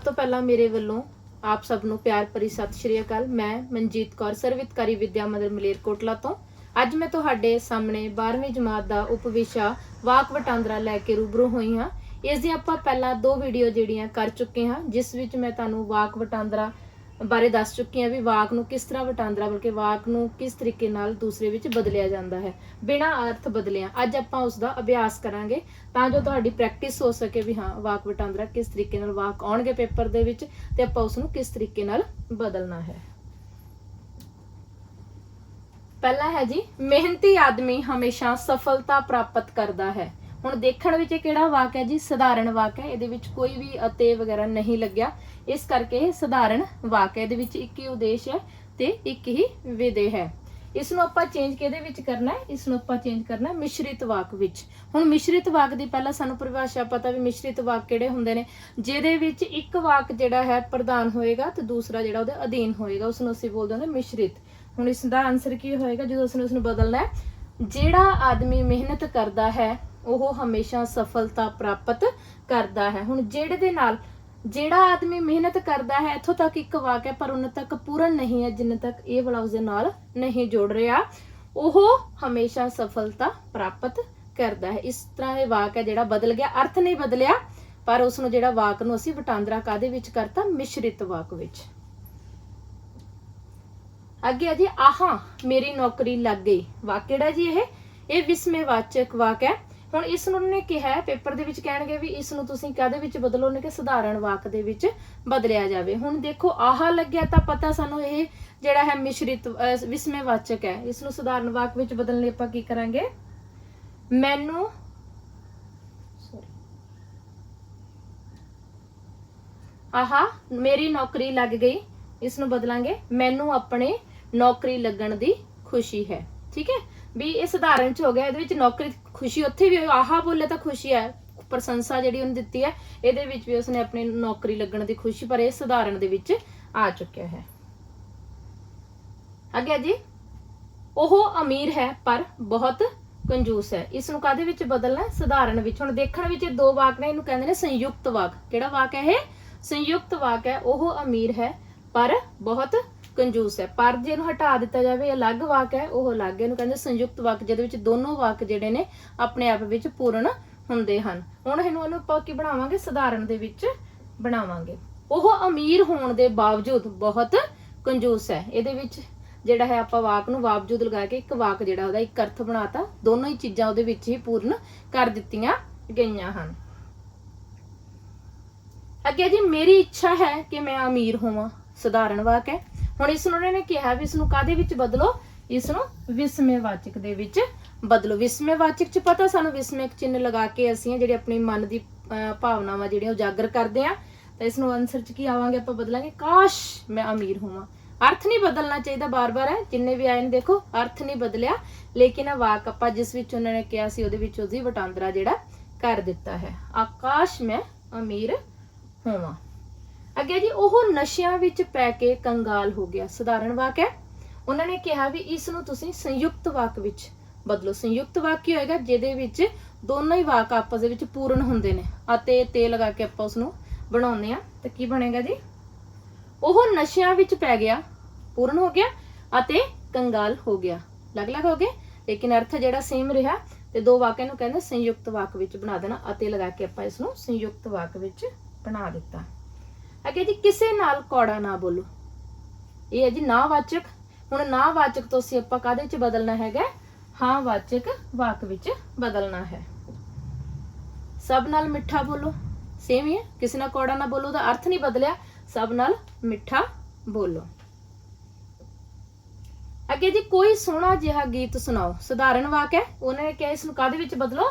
ਤੋਂ ਪਹਿਲਾਂ ਮੇਰੇ ਵੱਲੋਂ ਆਪ ਸਭ ਨੂੰ ਪਿਆਰ ਭਰੀ ਸਤਿ ਸ਼੍ਰੀ ਅਕਾਲ। ਮੈਂ ਮਨਜੀਤ ਕੌਰ, ਸਰਵਿਤਕਾਰੀ ਵਿਦਿਆ ਮੰਦਿਰ ਮਲੇਰਕੋਟਲਾ ਤੋਂ। ਅੱਜ ਮੈਂ ਤੁਹਾਡੇ ਸਾਹਮਣੇ 12ਵੀਂ ਜਮਾਤ ਦਾ ਉਪਵਿਸ਼ਾ ਵਾਕ ਵਟਾਂਦਰਾ ਲੈ ਕੇ ਰੂਬਰੂ ਹੋਈ ਹਾਂ। ਇਸ ਦੀ ਆਪਾਂ ਪਹਿਲਾਂ ਦੋ ਵੀਡੀਓ ਜਿਹੜੀਆਂ ਕਰ ਚੁੱਕੇ ਹਾਂ, ਜਿਸ ਵਿੱਚ ਮੈਂ ਤੁਹਾਨੂੰ ਵਾਕ ਵਟਾਂਦਰਾ ਬਾਰੇ ਦੱਸ ਚੁੱਕੀ ਹਾਂ ਵੀ ਵਾਕ ਨੂੰ ਕਿਸ ਤਰ੍ਹਾਂ ਵਟਾਂਦਰਾ, ਬਲਕਿ ਵਾਕ ਨੂੰ ਕਿਸ ਤਰੀਕੇ ਨਾਲ ਦੂਸਰੇ ਵਿੱਚ ਬਦਲਿਆ ਜਾਂਦਾ ਹੈ। ਬਿਨਾਂ ਅਰਥ ਬਦਲਿਆ, ਅੱਜ ਆਪਾਂ ਉਸ ਦਾ ਅਭਿਆਸ ਕਰਾਂਗੇ, ਤਾਂ ਜੋ ਤੁਹਾਡੀ ਪ੍ਰੈਕਟਿਸ ਹੋ ਸਕੇ ਵੀ ਹਾਂ, ਵਾਕ ਵਟਾਂਦਰਾ ਕਿਸ ਤਰੀਕੇ ਨਾਲ ਵਾਕ ਆਉਣਗੇ ਪੇਪਰ ਦੇ ਵਿੱਚ, ਤੇ ਆਪਾਂ ਉਸ ਨੂੰ ਕਿਸ ਤਰੀਕੇ ਨਾਲ ਬਦਲਣਾ ਹੈ। ਪਹਿਲਾ ਹੈ ਜੀ, ਮਿਹਨਤੀ ਆਦਮੀ ਹਮੇਸ਼ਾ ਸਫਲਤਾ ਪ੍ਰਾਪਤ ਕਰਦਾ ਹੈ। ਹੁਣ ਦੇਖਣ ਵਿੱਚ ਇਹ ਕਿਹੜਾ ਵਾਕ ਹੈ ਜੀ? ਸਧਾਰਨ ਵਾਕ ਹੈ। ਇਹਦੇ ਵਿੱਚ ਕੋਈ ਵੀ ਅਤੇ ਵਗੈਰਾ ਨਹੀਂ ਲੱਗਿਆ। ਇਸ ਕਰਕੇ ਇਹ ਸਧਾਰਨ ਵਾਕ ਹੈ। ਇਹਦੇ ਵਿੱਚ ਇੱਕ ਹੀ ਉਦੇਸ਼ ਹੈ ਤੇ ਇੱਕ ਹੀ ਵਿਦੇ ਹੈ। ਇਸ ਨੂੰ ਆਪਾਂ ਚੇਂਜ ਕਿਹਦੇ ਵਿੱਚ ਕਰਨਾ ਹੈ? ਇਸ ਨੂੰ ਆਪਾਂ ਚੇਂਜ ਕਰਨਾ ਹੈ ਮਿਸ਼ਰਿਤ ਵਾਕ ਵਿੱਚ। ਹੁਣ ਮਿਸ਼ਰਿਤ ਵਾਕ ਦੀ ਪਹਿਲਾਂ ਸਾਨੂੰ ਪਰਿਭਾਸ਼ਾ ਪਤਾ ਵੀ ਮਿਸ਼ਰਿਤ ਵਾਕ ਕਿਹੜੇ ਹੁੰਦੇ ਨੇ। ਜਿਹਦੇ ਵਿੱਚ ਇੱਕ ਵਾਕ ਜਿਹੜਾ ਹੈ ਪ੍ਰਧਾਨ ਹੋਏਗਾ ਤੇ ਦੂਸਰਾ ਜਿਹੜਾ ਉਹਦੇ ਅਧੀਨ ਹੋਏਗਾ। ਉਸ ਨੂੰ ਅਸੀਂ ਬੋਲਦੇ ਹਾਂ ਮਿਸ਼ਰਿਤ। ਹੁਣ ਇਸ ਦਾ ਆਨਸਰ ਕੀ ਹੋਏਗਾ? ਜਦੋਂ ਅਸੀਂ ਉਸ ਨੂੰ ਬਦਲਣਾ ਹੈ। ਜਿਹੜਾ ਆਦਮੀ ਮਿਹਨਤ ਕਰਦਾ ਹੈ ਉਹ ਹਮੇਸ਼ਾ ਸਫਲਤਾ ਪ੍ਰਾਪਤ ਕਰਦਾ ਹੈ। ਹੁਣ ਜਿਹੜੇ ਦੇ ਨਾਲ ਜਿਹੜਾ ਆਦਮੀ ਮਿਹਨਤ ਕਰਦਾ ਹੈ, ਇੱਥੋਂ ਤੱਕ ਇੱਕ ਵਾਕ ਹੈ, ਪਰ ਉਹਨਾਂ ਤੱਕ ਪੂਰਨ ਨਹੀਂ ਹੈ, ਜਿੰਨੇ ਤੱਕ ਇਹ ਵਾਲਾ ਉਸਦੇ ਨਾਲ ਨਹੀਂ ਜੁੜ ਰਿਹਾ। ਉਹ ਹਮੇਸ਼ਾ ਸਫਲਤਾ ਪ੍ਰਾਪਤ ਕਰਦਾ ਹੈ। ਇਸ ਤਰ੍ਹਾਂ ਇਹ ਵਾਕ ਹੈ ਜਿਹੜਾ ਬਦਲ ਗਿਆ। ਅਰਥ ਨਹੀਂ ਬਦਲਿਆ, ਪਰ ਉਸ ਨੂੰ ਜਿਹੜਾ ਵਾਕ ਨੂੰ ਅਸੀਂ ਵਟਾਂਦਰਾ ਕਾਦੇ ਵਿੱਚ ਕਰਤਾ? ਮਿਸ਼ਰਿਤ ਵਾਕ ਵਿੱਚ। ਅੱਗੇ ਆ ਜੀ, ਆਹਾਂ, ਮੇਰੀ ਨੌਕਰੀ ਲੱਗ ਗਈ। ਵਾਕ ਕਿਹੜਾ ਜੀ ਇਹ? ਇਹ ਵਿਸਮੇਵਾਚਕ ਵਾਕ ਹੈ। ਹੁਣ ਇਸ ਨੂੰ ਉਹਨੇ ਕਿਹਾ ਪੇਪਰ ਦੇ ਵਿੱਚ ਕਹਿਣਗੇ ਵੀ ਇਸ ਨੂੰ ਤੁਸੀਂ ਕਾਦੇ ਵਿੱਚ ਬਦਲੋ? ਨੇ ਕਿ ਸਧਾਰਨ ਵਾਕ ਦੇ ਵਿੱਚ ਬਦਲਿਆ ਜਾਵੇ। ਹੁਣ ਦੇਖੋ, ਆਹਾ ਲੱਗਿਆ ਤਾਂ ਪਤਾ ਸਾਨੂੰ ਇਹ ਜਿਹੜਾ ਹੈ ਮਿਸ਼ਰਿਤ ਵਿਸਮੇਵਾਚਕ ਹੈ। ਇਸ ਨੂੰ ਸਧਾਰਨ ਵਾਕ ਵਿੱਚ ਬਦਲਣ ਲਈ ਆਪਾਂ ਕੀ ਕਰਾਂਗੇ? ਮੈਨੂੰ ਆਹਾ, ਮੇਰੀ ਨੌਕਰੀ ਲੱਗ ਗਈ। ਇਸ ਨੂੰ ਬਦਲਾਂਗੇ। ਮੈਨੂੰ ਆਪਣੇ ਨੌਕਰੀ ਲੱਗਣ ਦੀ ਖੁਸ਼ੀ ਹੈ। ਠੀਕ ਹੈ? ਵੀ ਇਹ ਸਧਾਰਨ ਚ ਹੋ ਗਿਆ, ਇਹਦੇ ਵਿੱਚ ਨੌਕਰੀ ਖੁਸ਼ੀ, ਉੱਥੇ ਵੀ ਆਹਾ ਬੋਲੇ ਤਾਂ ਖੁਸ਼ੀ ਹੈ, ਪ੍ਰਸ਼ੰਸਾ ਜਿਹੜੀ ਉਹਨੇ ਦਿੱਤੀ ਹੈ, ਇਹਦੇ ਵਿੱਚ ਵੀ ਉਸਨੇ ਆਪਣੀ ਨੌਕਰੀ ਲੱਗਣ ਦੀ ਖੁਸ਼ੀ, ਪਰ ਇਹ ਸਧਾਰਨ ਦੇ ਵਿੱਚ ਆ ਚੁੱਕਿਆ ਹੈ। ਅੱਗੇ ਜੀ, ਉਹ ਅਮੀਰ ਹੈ, ਪਰ ਬਹੁਤ ਕੰਜੂਸ ਹੈ। ਇਸ ਨੂੰ ਕਾਦੇ ਵਿੱਚ ਬਦਲਣਾ ਸਧਾਰਨ ਵਿੱਚ। ਹੁਣ ਦੇਖਣ ਵਿੱਚ ਇਹ ਦੋ ਵਾਕ ਨੇ, ਇਹਨੂੰ ਕਹਿੰਦੇ ਨੇ ਸੰਯੁਕਤ ਵਾਕ। ਕਿਹੜਾ ਵਾਕ ਹੈ ਇਹ? ਸੰਯੁਕਤ ਵਾਕ ਹੈ, ਉਹ ਅਮੀਰ ਹੈ, ਪਰ ਬਹੁਤ ਕੰਜੂਸ ਹੈ। ਪਰ ਜੇ ਇਹਨੂੰ ਹਟਾ ਦਿੱਤਾ ਜਾਵੇ, ਇਹ ਅਲੱਗ ਵਾਕ ਹੈ, ਉਹ ਅਲੱਗ ਇਹਨੂੰ ਕਹਿੰਦੇ ਸੰਯੁਕਤ ਵਾਕ, ਜਿਹਦੇ ਵਿੱਚ ਦੋਨੋਂ ਵਾਕ ਜਿਹੜੇ ਨੇ ਆਪਣੇ ਆਪ ਵਿੱਚ ਪੂਰਨ ਹੁੰਦੇ ਹਨ। ਹੁਣ ਇਹਨੂੰ ਇਹਨੂੰ ਆਪਾਂ ਕੀ ਬਣਾਵਾਂਗੇ? ਸਧਾਰਨ ਦੇ ਵਿੱਚ ਬਣਾਵਾਂਗੇ। ਉਹ ਅਮੀਰ ਹੋਣ ਦੇ ਬਾਵਜੂਦ ਬਹੁਤ ਕੰਜੂਸ ਹੈ। ਇਹਦੇ ਵਿੱਚ ਜਿਹੜਾ ਹੈ, ਆਪਾਂ ਵਾਕ ਨੂੰ ਬਾਵਜੂਦ ਲਗਾ ਕੇ ਇੱਕ ਵਾਕ ਜਿਹੜਾ ਉਹਦਾ ਇੱਕ ਅਰਥ ਬਣਾਤਾ। ਦੋਨੋਂ ਹੀ ਚੀਜ਼ਾਂ ਉਹਦੇ ਵਿੱਚ ਹੀ ਪੂਰਨ ਕਰ ਦਿੱਤੀਆਂ ਗਈਆਂ ਹਨ। ਅੱਗੇ ਜੀ, ਮੇਰੀ ਇੱਛਾ ਹੈ ਕਿ ਮੈਂ ਅਮੀਰ ਹੋਵਾਂ। ਸਧਾਰਨ ਵਾਕ ਹੈ। ਹੁਣ ਇਸ ਨੂੰ ਉਹਨਾਂ ਨੇ ਕਿਹਾ ਵੀ ਇਸ ਨੂੰ ਕਾਦੇ ਵਿੱਚ ਬਦਲੋ? ਇਸ ਨੂੰ ਵਿਸਮੇਵਾਚਕ ਦੇ ਵਿੱਚ ਬਦਲੋ। ਵਿਸਮੇਵਾਚਕ ਚ ਪਤਾ ਸਾਨੂੰ ਵਿਸਮੇਕ ਚਿੰਨ੍ਹ ਲਗਾ ਕੇ ਅਸੀਂ ਜਿਹੜੇ ਆਪਣੀ ਮਨ ਦੀ ਭਾਵਨਾਵਾਂ ਜਿਹੜੀਆਂ ਉਜਾਗਰ ਕਰਦੇ ਆ ਤਾਂ ਇਸ ਨੂੰ ਆਨਸਰ ਚ ਕੀ ਆਵਾਂਗੇ? ਆਪਾਂ ਬਦਲਾਂਗੇ, ਕਾਸ਼ ਮੈਂ ਅਮੀਰ ਹੋਵਾਂ। ਅਰਥ ਨਹੀਂ ਬਦਲਣਾ ਚਾਹੀਦਾ ਬਾਰ-ਬਾਰ, ਹੈ? ਜਿੰਨੇ ਵੀ ਆਏ ਨੇ ਦੇਖੋ, ਅਰਥ ਨਹੀਂ ਬਦਲਿਆ। ਲੇਕਿਨ ਇਹ ਵਾਕ ਆਪਾਂ ਜਿਸ ਵਿੱਚ ਉਹਨਾਂ ਨੇ ਕਿਹਾ ਸੀ, ਉਹਦੇ ਵਿੱਚ ਉਹਦੀ ਵਟਾਂਦਰਾ ਜਿਹੜਾ ਕਰ ਦਿੱਤਾ ਹੈ। ਆਕਾਸ਼ ਮੈਂ ਅਮੀਰ ਹੋਵਾਂ। ਅੱਗੇ ਜੀ, ਉਹ ਨਸ਼ਿਆਂ ਵਿੱਚ ਪੈ ਕੇ ਕੰਗਾਲ ਹੋ ਗਿਆ, ਸਧਾਰਨ ਵਾਕ ਹੈ। ਉਹਨਾਂ ਨੇ ਕਿਹਾ ਵੀ ਇਸ ਨੂੰ ਤੁਸੀਂ ਸੰਯੁਕਤ ਵਾਕ ਵਿੱਚ ਬਦਲੋ। ਸੰਯੁਕਤ ਵਾਕ ਕੀ ਹੋਏਗਾ? ਜਿਹਦੇ ਵਿੱਚ ਦੋਨੋਂ ਹੀ ਵਾਕ ਆਪਸ ਦੇ ਵਿੱਚ ਪੂਰਨ ਹੁੰਦੇ ਨੇ ਅਤੇ ਤੇ ਲਗਾ ਕੇ ਆਪਾਂ ਉਸ ਨੂੰ ਬਣਾਉਂਦੇ ਆ ਤਾਂ ਕੀ ਬਣੇਗਾ ਜੀ? ਉਹ ਨਸ਼ਿਆਂ ਵਿੱਚ ਪੈ ਗਿਆ, ਪੂਰਨ ਹੋ ਗਿਆ ਅਤੇ ਕੰਗਾਲ ਹੋ ਗਿਆ। ਅਲੱਗ-ਅਲੱਗ ਹੋ ਗਏ, ਲੇਕਿਨ ਅਰਥ ਜਿਹੜਾ ਸੇਮ ਰਿਹਾ ਤੇ ਦੋ ਵਾਕਾਂ ਨੂੰ ਕਹਿੰਦੇ ਸੰਯੁਕਤ ਵਾਕ ਵਿੱਚ ਬਣਾ ਦੇਣਾ ਅਤੇ ਲਗਾ ਕੇ ਆਪਾਂ ਇਸ ਨੂੰ ਸੰਯੁਕਤ ਵਾਕ ਵਿੱਚ ਬਣਾ ਦਿੱਤਾ। ਅੱਗੇ ਜੀ ਕਿਸੇ ਨਾਲ ਕੌੜਾ ਨਾ ਬੋਲੋ। ਇਹ ਹੈ ਜੀ ਨਾ ਵਾਚਕ ਹੁਣ ਨਾਵਾਚਕ ਤੋਂ ਅਸੀਂ ਆਪਾਂ ਕਾਦੇ ਚ ਬਦਲਣਾ ਹੈਗਾ? ਹਾਂ ਵਾਚਕ ਵਾਕ ਵਿੱਚ ਬਦਲਣਾ ਹੈ। ਸਭ ਨਾਲ ਮਿੱਠਾ ਬੋਲੋ। ਸੇਮ ਹੀ ਹੈ। ਕਿਸੇ ਨਾਲ ਕੌੜਾ ਨਾ ਬੋਲੋ ਦਾ ਅਰਥ ਨਹੀਂ ਬਦਲਿਆ। ਸਭ ਨਾਲ ਮਿੱਠਾ ਬੋਲੋ। ਅੱਗੇ ਜੀ ਕੋਈ ਸੋਹਣਾ ਜਿਹਾ ਗੀਤ ਸੁਣਾਓ। ਸਧਾਰਨ ਵਾਕ ਹੈ। ਉਹਨਾਂ ਨੇ ਕਿਹਾ ਇਸ ਨੂੰ ਕਾਦੇ ਵਿੱਚ ਬਦਲੋ?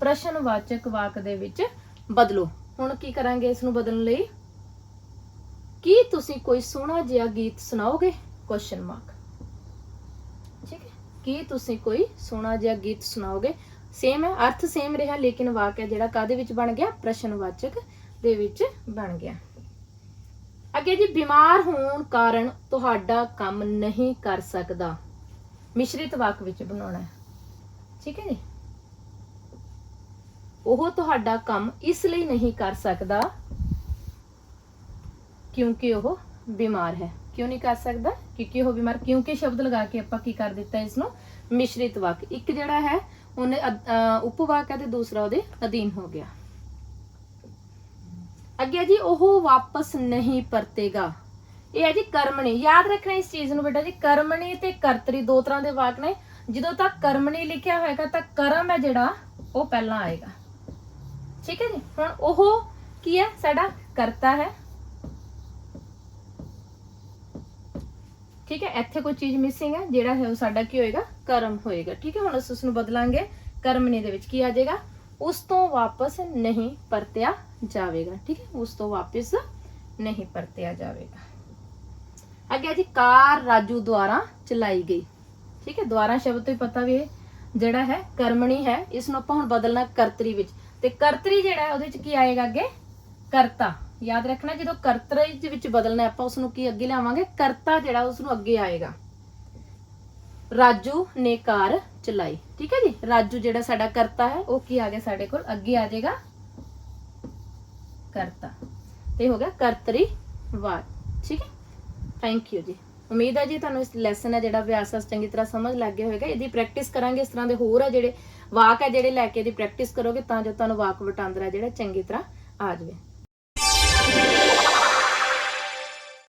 ਪ੍ਰਸ਼ਨਵਾਚਕ ਵਾਕ ਦੇ ਵਿੱਚ ਬਦਲੋ। ਹੁਣ ਕੀ ਕਰਾਂਗੇ ਇਸ ਨੂੰ ਬਦਲਣ ਲਈ? ਕੀ ਤੁਸੀਂ ਕੋਈ ਸੋਹਣਾ ਜਿਹਾ ਗੀਤ ਸੁਣਾਓਗੇ? ਕੁਐਸਚਨ ਮਾਰਕ ਠੀਕ ਹੈ। ਕੀ ਤੁਸੀਂ ਕੋਈ ਸੋਹਣਾ ਜਿਹਾ ਗੀਤ ਸੁਣਾਓਗੇ? ਸੇਮ ਹੈ, ਅਰਥ ਸੇਮ ਰਿਹਾ, ਲੇਕਿਨ ਵਾਕ ਹੈ ਜਿਹੜਾ ਕਾਦੇ ਵਿੱਚ ਬਣ ਗਿਆ? ਪ੍ਰਸ਼ਨਵਾਚਕ ਦੇ ਵਿੱਚ ਬਣ ਗਿਆ। ਅੱਗੇ ਜੀ, ਬਿਮਾਰ ਹੋਣ ਕਾਰਨ ਤੁਹਾਡਾ ਕੰਮ ਨਹੀਂ ਕਰ ਸਕਦਾ। ਮਿਸ਼ਰਿਤ ਵਾਕ ਵਿੱਚ ਬਣਾਉਣਾ ਹੈ। ਠੀਕ ਹੈ ਜੀ? ਉਹ ਤੁਹਾਡਾ ਕੰਮ ਇਸ ਲਈ ਨਹੀਂ ਕਰ ਸਕਦਾ ਕਿਉਂਕਿ ਉਹ ਬਿਮਾਰ ਹੈ। ਕਿਉਂ ਨਹੀਂ ਕਰ ਸਕਦਾ? ਕਿਉਂਕਿ ਉਹ ਬਿਮਾਰ, ਕਿਉਂਕਿ ਸ਼ਬਦ ਲਗਾ ਕੇ ਆਪਾਂ ਕੀ ਕਰ ਦਿੱਤਾ ਇਸ ਨੂੰ ਮਿਸ਼ਰਿਤ ਵਾਕ। ਇੱਕ ਜਿਹੜਾ ਹੈ, ਉਹਨੇ ਉਪਵਾਕ ਹੈ ਤੇ ਦੂਸਰਾ ਉਹਦੇ ਅਧੀਨ ਹੋ ਗਿਆ। ਅੱਗੇ ਜੀ, ਉਹ ਵਾਪਸ ਨਹੀਂ ਪਰਤੇਗਾ। ਇਹ ਹੈ ਜੀ ਕਰਮਣੀ। ਯਾਦ ਰੱਖਣਾ ਇਸ ਚੀਜ਼ ਨੂੰ ਬੇਟਾ ਜੀ, ਕਰਮਣੀ ਤੇ ਕਰਤਰੀ ਦੋ ਤਰ੍ਹਾਂ ਦੇ ਵਾਕ ਨੇ। ਜਦੋਂ ਤੱਕ ਕਰਮਣੀ ਲਿਖਿਆ ਹੋਏਗਾ, ਤਾਂ ਕਰਮ ਹੈ ਜਿਹੜਾ, ਉਹ ਪਹਿਲਾਂ ਆਏਗਾ। ਠੀਕ ਹੈ ਜੀ? ਹੁਣ ਉਹ ਕੀ ਹੈ? ਸਾਡਾ ਕਰਤਾ ਹੈ। ਠੀਕ ਹੈ? ਇੱਥੇ ਕੋਈ ਚੀਜ਼ ਮਿਸਿੰਗ ਹੈ, ਜਿਹੜਾ ਹੈ ਉਹ ਸਾਡਾ ਕੀ ਹੋਏਗਾ? ਕਰਮ ਹੋਏਗਾ। ਠੀਕ ਹੈ? ਹੁਣ ਅਸੀਂ ਉਸ ਨੂੰ ਬਦਲਾਂਗੇ ਕਰਮਨੀ ਦੇ ਵਿੱਚ। ਕੀ ਆ ਜਾਏਗਾ? ਉਸ ਤੋਂ ਵਾਪਸ ਨਹੀਂ ਪਰਤਿਆ ਜਾਵੇਗਾ। ਠੀਕ ਹੈ? ਉਸ ਤੋਂ ਵਾਪਸ ਨਹੀਂ ਪਰਤਿਆ ਜਾਵੇਗਾ। ਅੱਗੇ ਜੀ, ਕਾਰ ਰਾਜੂ ਦੁਆਰਾ ਚਲਾਈ ਗਈ। ਠੀਕ ਹੈ? ਦੁਆਰਾ ਸ਼ਬਦ ਤੋਂ ਹੀ ਪਤਾ ਵੀ ਇਹ ਜਿਹੜਾ ਹੈ ਕਰਮਣੀ ਹੈ, ਇਸ ਨੂੰ ਆਪਾਂ ਹੁਣ ਬਦਲਣਾ ਕਰਤਰੀ ਵਿੱਚ। ਤੇ ਕਰਤਰੀ ਜਿਹੜਾ ਹੈ, ਉਹਦੇ ਵਿੱਚ ਕੀ ਆਏਗਾ ਅੱਗੇ? ਕਰਤਾ। ਯਾਦ ਰੱਖਣਾ ਜਦੋਂ ਕਰਤਰੇ ਦੇ ਵਿੱਚ ਬਦਲਣਾ ਹੈ, ਆਪਾਂ ਉਸ ਨੂੰ ਕੀ ਅੱਗੇ ਲਿਆਵਾਂਗੇ? ਕਰਤਾ ਜਿਹੜਾ ਉਸ ਨੂੰ ਅੱਗੇ ਆਏਗਾ। ਰਾਜੂ ਨੇ ਕਾਰ ਚਲਾਈ। ਠੀਕ ਹੈ ਜੀ? ਰਾਜੂ ਜਿਹੜਾ ਸਾਡਾ ਕਰਤਾ ਹੈ ਉਹ ਕੀ ਆ ਗਿਆ ਸਾਡੇ ਕੋਲ? ਅੱਗੇ ਆ ਜਾਏਗਾ। ਕਰਤਾ। ਤੇ ਹੋ ਗਿਆ ਕਰਤਰੀ ਵਾਕ ਠੀਕ ਹੈ? ਥੈਂਕ ਯੂ ਜੀ। ਉਮੀਦ ਹੈ ਜੀ ਤੁਹਾਨੂੰ ਇਸ ਲੈਸਨ ਹੈ ਜਿਹੜਾ ਅਭਿਆਸ ਹੈ ਚੰਗੀ ਤਰ੍ਹਾਂ ਸਮਝ ਲੱਗ ਗਿਆ ਹੋਵੇਗਾ। ਇਹਦੀ ਪ੍ਰੈਕਟਿਸ ਕਰਾਂਗੇ ਇਸ ਤਰ੍ਹਾਂ ਦੇ ਹੋਰ ਹੈ ਜਿਹੜੇ ਵਾਕ ਹੈ ਜਿਹੜੇ ਲੈ ਕੇ ਇਹਦੀ ਪ੍ਰੈਕਟਿਸ ਕਰੋਗੇ ਤਾਂ ਜੋ ਤੁਹਾਨੂੰ ਵਾਕ ਵਟਾਂਦਰਾ ਜਿਹੜਾ ਚੰਗੀ ਤਰ੍ਹਾਂ ਆ ਜਾਵੇ।